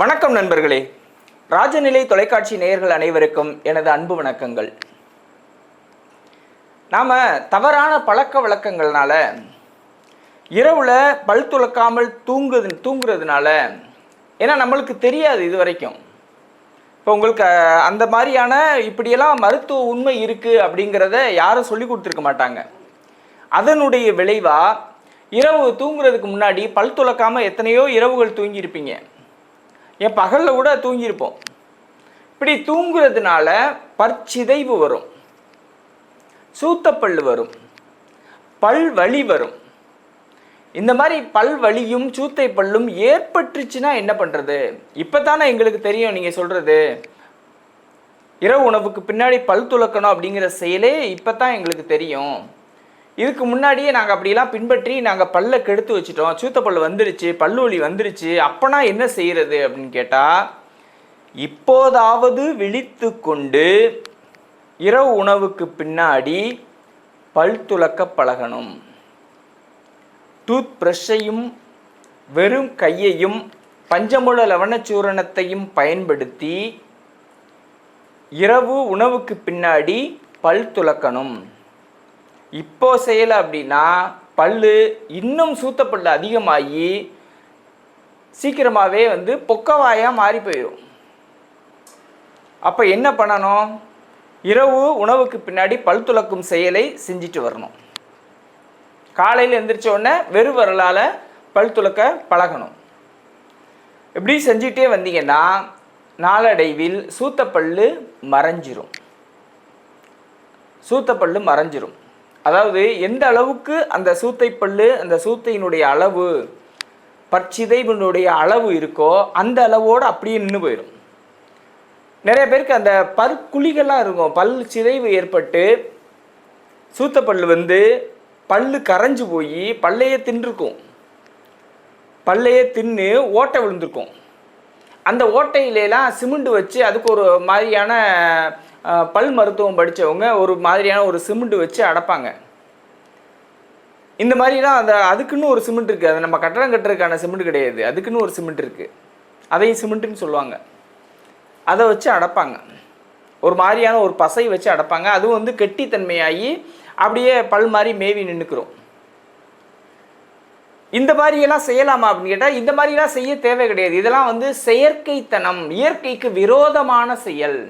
வணக்கம் நண்பர்களே. ராஜநிலை தொலைக்காட்சி நேயர்கள் அனைவருக்கும் எனது அன்பு வணக்கங்கள். நாம் தவறான பழக்க வழக்கங்கள்னால இரவில் பல் துலக்காமல் தூங்குது தூங்குறதுனால ஏன்னா நம்மளுக்கு தெரியாது இது வரைக்கும் இப்போ உங்களுக்கு அந்த மாதிரியான இப்படியெல்லாம் மருத்துவ உண்மை இருக்குது அப்படிங்கிறத யாரும் சொல்லி கொடுத்துருக்க மாட்டாங்க. அதனுடைய விளைவாக இரவு தூங்குறதுக்கு முன்னாடி பல் துளக்காமல் எத்தனையோ இரவுகள் தூங்கியிருப்பீங்க. என் பகலில் கூட தூங்கியிருப்போம். இப்படி தூங்குறதுனால பற்சிதைவு வரும். சூத்தப்பல் வரும். பல் வலி வரும். இந்த மாதிரி பல் வலியும் சூத்தை பல்லும் ஏற்பட்டுச்சுன்னா என்ன பண்ணுறது இப்போ தானே எங்களுக்கு தெரியும் நீங்கள் சொல்கிறது இரவு உணவுக்கு பின்னாடி பல் துலக்கணும் அப்படிங்கிற செயலே இப்போ தான் எங்களுக்கு தெரியும். இதுக்கு முன்னாடியே நாங்கள் அப்படிலாம் பின்பற்றி நாங்கள் பல்லை கெடுத்து வச்சிட்டோம். சூத்தப்பல் வந்துருச்சு பல்லுவலி வந்துருச்சு. அப்போனா என்ன செய்கிறது அப்படின்னு கேட்டால் இப்போதாவது விழித்து கொண்டு இரவு உணவுக்கு பின்னாடி பல் துலக்க பழகணும். டூத் ப்ரஷ்ஷையும் வெறும் கையையும் பஞ்சமுள லவணச்சூரணத்தையும் பயன்படுத்தி இரவு உணவுக்கு பின்னாடி பல் துலக்கணும் இப்போ செய்யலை அப்படின்னா பல்லு இன்னும் சூத்தப்பல்லு அதிகமாகி சீக்கிரமாகவே வந்து பொக்கவாயாக மாறி போயிடும். அப்போ என்ன பண்ணணும்? இரவு உணவுக்கு பின்னாடி பல் துலக்கும் செயலை செஞ்சுட்டு வரணும். காலையில் எந்திரிச்ச உடனே வெறு வரலால் பல் துலக்க பழகணும். இப்படி செஞ்சுட்டே வந்தீங்கன்னா நாளடைவில் சூத்தப்பல்லு மறைஞ்சிரும். சூத்தப்பல்லு மறைஞ்சிரும். அதாவது எந்த அளவுக்கு அந்த சூத்தைப்பல்லு அந்த சூத்தையினுடைய அளவு பற்சிதைவினுடைய அளவு இருக்கோ அந்த அளவோடு அப்படியே நின்று போயிடும் நிறைய பேருக்கு அந்த பற்குழிகள்லாம் இருக்கும். பல் சிதைவு ஏற்பட்டு சூத்தப்பல்லு வந்து பல்லு கரைஞ்சு போய் பல்லையே தின்றுக்கும். பல்லையே தின்னு ஓட்டை விழுந்திருக்கும். அந்த ஓட்டையிலலாம் சிமெண்ட் வச்சு அதுக்கு ஒரு மாதிரியான பல் மருத்துவம் படித்தவங்க ஒரு மாதிரியான ஒரு சிமெண்ட் வச்சு அடைப்பாங்க. இந்த மாதிரிலாம் அந்த அதுக்குன்னு ஒரு சிமெண்ட் இருக்குது அது நம்ம கட்டடம் கட்டுறதுக்கான சிமெண்ட் கிடையாது. அதுக்குன்னு ஒரு சிமெண்ட் இருக்குது அதையும் சிமெண்ட்டுன்னு சொல்லுவாங்க. அதை வச்சு அடைப்பாங்க. ஒரு மாதிரியான ஒரு பசை வச்சு அடைப்பாங்க. அதுவும் வந்து கெட்டித்தன்மையாகி அப்படியே பல் மாதிரி மேவி நின்றுக்கிறோம் இந்த மாதிரியெல்லாம் செய்யலாமா அப்படின்னு கேட்டால் இந்த மாதிரிலாம் செய்ய தேவை கிடையாது. இதெல்லாம் வந்து செயற்கைத்தனம் இயற்கைக்கு விரோதமான செயல்.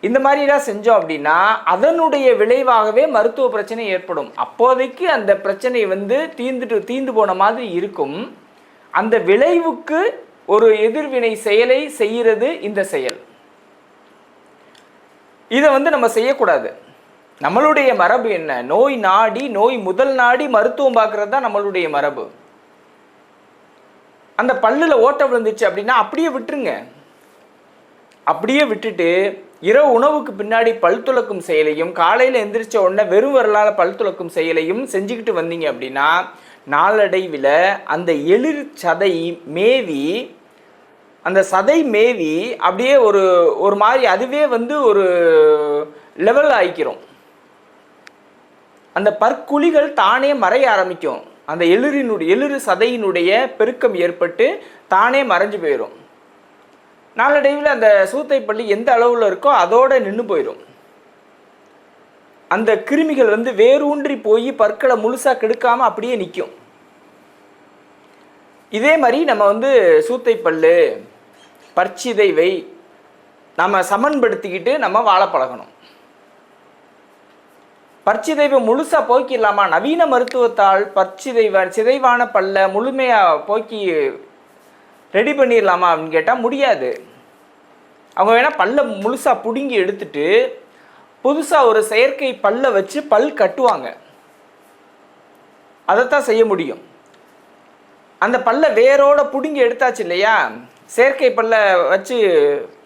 இந்த மாதிரிலாம் செஞ்சோம் அப்படின்னா அதனுடைய விளைவாகவே மருத்துவ பிரச்சனை ஏற்படும். அப்போதைக்கு அந்த பிரச்சனை வந்து தீர்ந்துட்டு தீர்ந்து போன மாதிரி இருக்கும். அந்த விளைவுக்கு ஒரு எதிர்வினை செயலை செய்கிறது இந்த செயல். இதை வந்து நம்ம செய்யக்கூடாது. நம்மளுடைய மரபு என்ன? நோய் நாடி நோய் முதல் நாடி மருத்துவம் பார்க்கறது தான் நம்மளுடைய மரபு. அந்த பல்லில் ஓட்ட விழுந்துச்சு அப்படின்னா அப்படியே விட்டுருங்க. அப்படியே விட்டுட்டு இரவு உணவுக்கு பின்னாடி பல் துளக்கும் செயலையும் காலையில் எந்திரிச்ச உடனே வெறும் வரலால் பல் துளக்கும் செயலையும் செஞ்சுக்கிட்டு வந்தீங்க அப்படின்னா நாளடைவில் அந்த எளிர் சதை மேவி அந்த சதை மேவி அப்படியே ஒரு ஒரு மாதிரி அதுவே வந்து ஒரு லெவல் ஆயிக்கிறோம். அந்த பற்குழிகள் தானே மறைய ஆரம்பிக்கும். அந்த எளிரினுடைய எளிறு சதையினுடைய பெருக்கம் ஏற்பட்டு தானே மறைஞ்சு போயிடும் நாளடைவில் அந்த சூத்தைப்பள்ளி எந்த அளவில் இருக்கோ அதோடு நின்று போயிடும் அந்த கிருமிகள் வந்து வேரூன்றி போய் பற்களை முழுசாக கெடுக்காமல் அப்படியே நிற்கும் இதே மாதிரி நம்ம வந்து சூத்தைப்பல்லு பற்சிதைவை நம்ம சமன்படுத்திக்கிட்டு நம்ம வாழ பழகணும். பற்சிதைவை முழுசாக போக்கிடலாமா? நவீன மருத்துவத்தால் பற்சிதைவ சிதைவான பல்ல முழுமையாக போக்கி ரெடி பண்ணிடலாமா அப்படின்னு கேட்டால் முடியாது. அவங்க வேணால் பல்ல முழுசாக பிடுங்கி எடுத்துட்டு புதுசாக ஒரு செயற்கை பல்லை வச்சு பல் கட்டுவாங்க. அதைத்தான் செய்ய முடியும். அந்த பல்லை வேரோட பிடுங்கி எடுத்தாச்சு இல்லையா? செயற்கை பல்லை வச்சு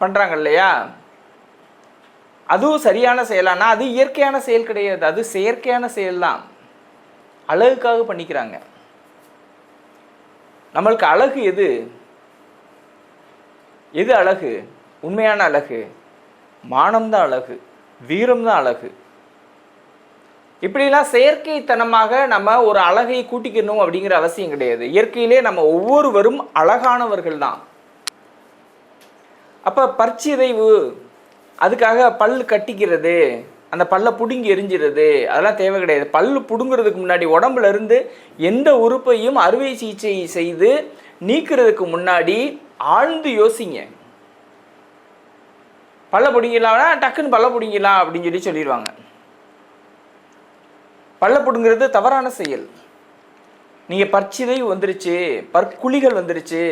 பண்ணுறாங்க இல்லையா? அதுவும் சரியான செயலானா அது இயற்கையான செயல் கிடையாது. அது செயற்கையான செயல் தான் அழகுக்காக பண்ணிக்கிறாங்க. நம்மளுக்கு அழகு எது? எது அழகு? உண்மையான அழகு. மானம்தான் அழகு. வீரம்தான் அழகு. இப்படிலாம் செயற்கைத்தனமாக நம்ம ஒரு அழகை கூட்டிக்கணும் அப்படிங்கிற அவசியம் கிடையாது. இயற்கையிலே நம்ம ஒவ்வொருவரும் அழகானவர்கள் தான். அப்போ பற்சிதைவு அதுக்காக பல் கட்டிக்கிறது அந்த பல்லை பிடுங்கி எரிஞ்சிருது அதெல்லாம் தேவை கிடையாது. பல் பிடுங்கிறதுக்கு முன்னாடி உடம்புல இருந்து எந்த உறுப்பையும் அறுவை சிகிச்சை செய்து நீக்கிறதுக்கு முன்னாடி ஆழ்ந்து யோசிங்க. பல்ல பிடுங்கிடலாம்னா டக்குன்னு பல்ல பிடிங்கலாம் அப்படின்னு சொல்லி சொல்லிடுவாங்க பல்ல பிடுங்கிறது தவறான செயல். நீங்கள் பற்சிதை வந்துருச்சு பற்குழிகள் வந்துருச்சு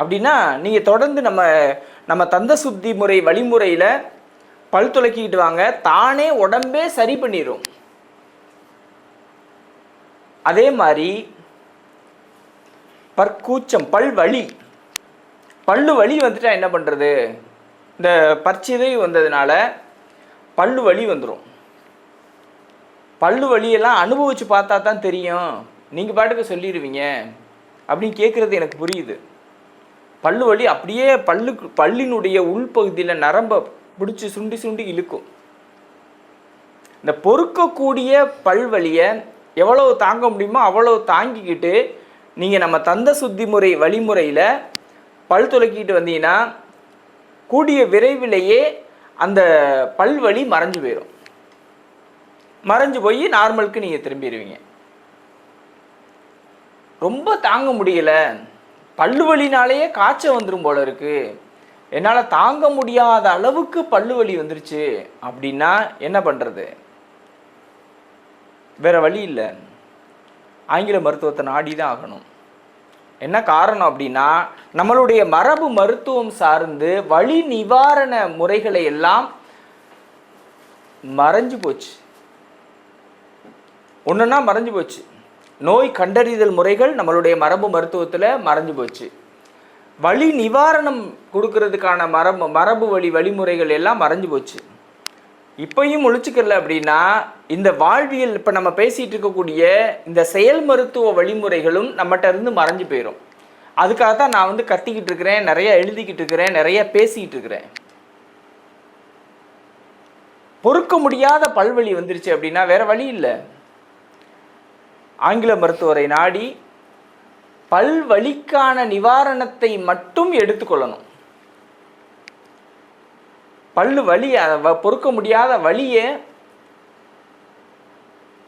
அப்படின்னா நீங்கள் தொடர்ந்து நம்ம நம்ம தந்த சுத்தி முறை வழிமுறையில் பல் துலக்கிக்கிட்டு வாங்க தானே உடம்பே சரி பண்ணிடும் அதே மாதிரி பற்கூச்சம் பல் வலி பல்லு வலி வந்துட்டா என்ன பண்ணுறது இந்த பர்ச்சிதை வந்ததுனால பல்லு வலி வந்துடும் பல்லு வலியெல்லாம் அனுபவித்து பார்த்தா தான் தெரியும். நீங்கள் பாட்டுக்கு சொல்லிடுவீங்க அப்படின்னு கேட்குறது எனக்கு புரியுது. பல்லு வலி அப்படியே பல்லுக்கு பல்லினுடைய உள்பகுதியில் நரம்பை பிடிச்சி சுண்டி சுண்டி இழுக்கும். இந்த பொறுக்கக்கூடிய பல்வலியை எவ்வளவு தாங்க முடியுமோ அவ்வளவு தாங்கிக்கிட்டு நீங்கள் நம்ம தந்த சுத்தி முறை வழிமுறையில் பல் துலக்கிட்டு வந்தீங்கன்னா கூடிய விரைவிலேயே அந்த பல்வழி மறைஞ்சு போயிடும் மறைஞ்சு போய் நார்மலுக்கு நீங்கள் திரும்பிடுவீங்க ரொம்ப தாங்க முடியல. பல்லுவலினாலேயே காய்ச்சல் வந்துடும் போல இருக்கு. என்னால் தாங்க முடியாத அளவுக்கு பல்லு வலி வந்துருச்சு அப்படின்னா என்ன பண்ணுறது வேற வழி இல்லை. ஆங்கில மருத்துவத்தை நாடி தான் ஆகணும். என்ன காரணம் அப்படின்னா நம்மளுடைய மரபு மருத்துவம் சார்ந்து வழி நிவாரண முறைகளை எல்லாம் மறைஞ்சு போச்சு. ஒன்றுன்னா மறைஞ்சு போச்சு. நோய் கண்டறிதல் முறைகள் நம்மளுடைய மரபு மருத்துவத்தில் மறைஞ்சு போச்சு. வழி நிவாரணம் கொடுக்கறதுக்கான மரபு மரபு வழி வழிமுறைகள் எல்லாம் மறைஞ்சு போச்சு. இப்பையும் முழிச்சுக்கல அப்படின்னா இந்த வாழ்வியல் இப்போ நம்ம பேசிகிட்டு இருக்கக்கூடிய இந்த செயல் மருத்துவ வழிமுறைகளும் நம்மகிட்ட இருந்து மறைஞ்சு போயிடும் அதுக்காக தான் நான் வந்து கத்திக்கிட்டு இருக்கிறேன் நிறைய எழுதிக்கிட்டு இருக்கிறேன் நிறைய பேசிக்கிட்டு இருக்கிறேன். பொறுக்க முடியாத பல்வழி வந்துருச்சு அப்படின்னா வேற வழி இல்லை. ஆங்கில மருத்துவரை நாடி பல்வழிக்கான நிவாரணத்தை மட்டும் எடுத்துக்கொள்ளணும். பல்லு வலி வ- பொறுக்க முடியாத வழியே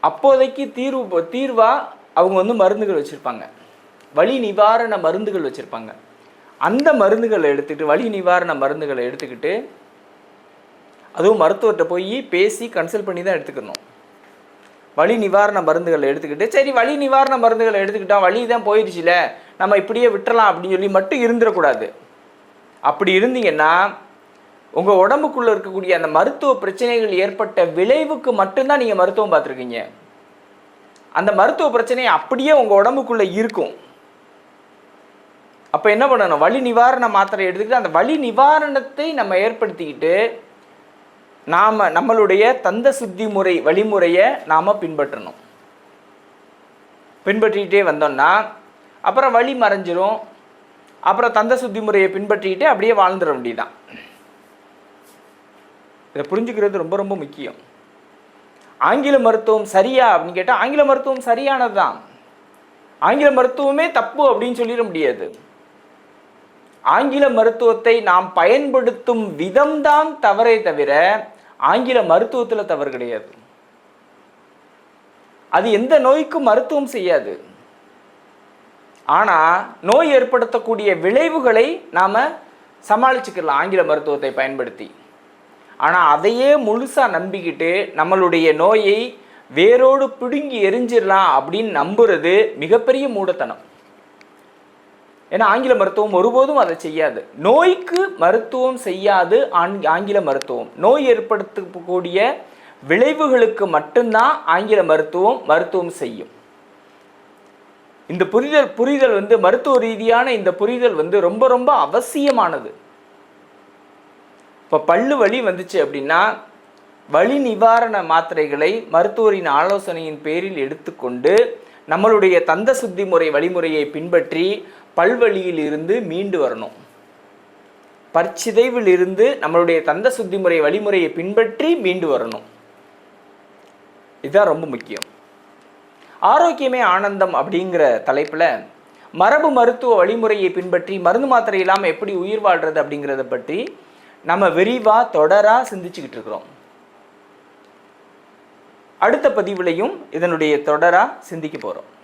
அப்போதைக்கு தீர்வு தீர்வாக அவங்க வந்து மருந்துகள் வச்சுருப்பாங்க. வலி நிவாரண மருந்துகள் வச்சுருப்பாங்க. அந்த மருந்துகளை எடுத்துக்கிட்டு வலி நிவாரண மருந்துகளை எடுத்துக்கிட்டு அதுவும் மருத்துவர்கிட்ட போய் பேசி கன்சல்ட் பண்ணி தான் எடுத்துக்கணும். வலி நிவாரண மருந்துகளை எடுத்துக்கிட்டு சரி வலி நிவாரண மருந்துகளை எடுத்துக்கிட்டோம் வலி தான் போயிடுச்சுல நம்ம இப்படியே விட்டுறலாம் அப்படின்னு சொல்லி மட்டும் இருந்துடக்கூடாது. அப்படி இருந்தீங்கன்னா உங்கள் உடம்புக்குள்ளே இருக்கக்கூடிய அந்த மருத்துவ பிரச்சனைகள் ஏற்பட்ட விளைவுக்கு மட்டும்தான் நீங்கள் மருத்துவம் பார்த்துருக்கீங்க. அந்த மருத்துவ பிரச்சனை அப்படியே உங்கள் உடம்புக்குள்ளே இருக்கும். அப்போ என்ன பண்ணணும்? வலி நிவாரண மாத்திரை எடுத்துக்கிட்டு அந்த வலி நிவாரணத்தை நம்ம ஏற்படுத்திக்கிட்டு நாம் நம்மளுடைய தந்த சுத்தி முறை வழிமுறையை நாம் பின்பற்றணும். பின்பற்றிக்கிட்டே வந்தோம்னா அப்புறம் வழி மறைஞ்சிரும். அப்புறம் தந்த சுத்தி முறையை பின்பற்றிக்கிட்டு அப்படியே வாழ்ந்துட வேண்டியதான் இதை புரிஞ்சுக்கிறது ரொம்ப ரொம்ப முக்கியம். ஆங்கில மருத்துவம் சரியா அப்படின்னு கேட்டால் ஆங்கில மருத்துவம் சரியானது தான் ஆங்கில மருத்துவமே தப்பு அப்படின்னு சொல்லிட முடியாது. ஆங்கில மருத்துவத்தை நாம் பயன்படுத்தும் விதம்தான் தவறே தவிர ஆங்கில மருத்துவத்தில் தவறு கிடையாது. அது எந்த நோய்க்கும் மருத்துவம் செய்யாது. ஆனால் நோய் ஏற்படுத்தக்கூடிய விளைவுகளை நாம் சமாளிச்சுக்கலாம் ஆங்கில மருத்துவத்தை பயன்படுத்தி. ஆனால் அதையே முழுசாக நம்பிக்கிட்டு நம்மளுடைய நோயை வேரோடு பிடுங்கி எரிஞ்சிடலாம் அப்படின்னு நம்புறது மிகப்பெரிய மூடத்தனம். ஏன்னா ஆங்கில மருத்துவம் ஒருபோதும் அதை செய்யாது. நோய்க்கு மருத்துவம் செய்யாது ஆங்- ஆங்கில மருத்துவம். நோய் ஏற்படுத்தக்கூடிய விளைவுகளுக்கு மட்டும்தான் ஆங்கில மருத்துவம் மருத்துவம் செய்யும். இந்த புரிதல் புரிதல் வந்து மருத்துவ ரீதியான இந்த புரிதல் வந்து ரொம்ப ரொம்ப அவசியமானது. இப்போ பல்லு வலி வந்துச்சு அப்படின்னா வலி நிவாரண மாத்திரைகளை மருத்துவரின் ஆலோசனையின் பேரில் எடுத்துக்கொண்டு நம்மளுடைய தந்த சுத்தி முறை வழிமுறையை பின்பற்றி பல்வலியில் இருந்து மீண்டு வரணும். பற்சிதைவில் இருந்து நம்மளுடைய தந்த சுத்தி முறை வழிமுறையை பின்பற்றி மீண்டு வரணும். இதுதான் ரொம்ப முக்கியம். ஆரோக்கியமே ஆனந்தம் அப்படிங்கிற தலைப்பில் மரபு மருத்துவ வழிமுறையை பின்பற்றி மருந்து மாத்திரை இல்லாமல் எப்படி உயிர் வாழ்றது அப்படிங்கிறத பற்றி நம்ம விரிவாக தொடராக சிந்திச்சுக்கிட்டு இருக்கிறோம். அடுத்த பதிவுலையும் இதனுடைய தொடராக சிந்திக்க போகிறோம்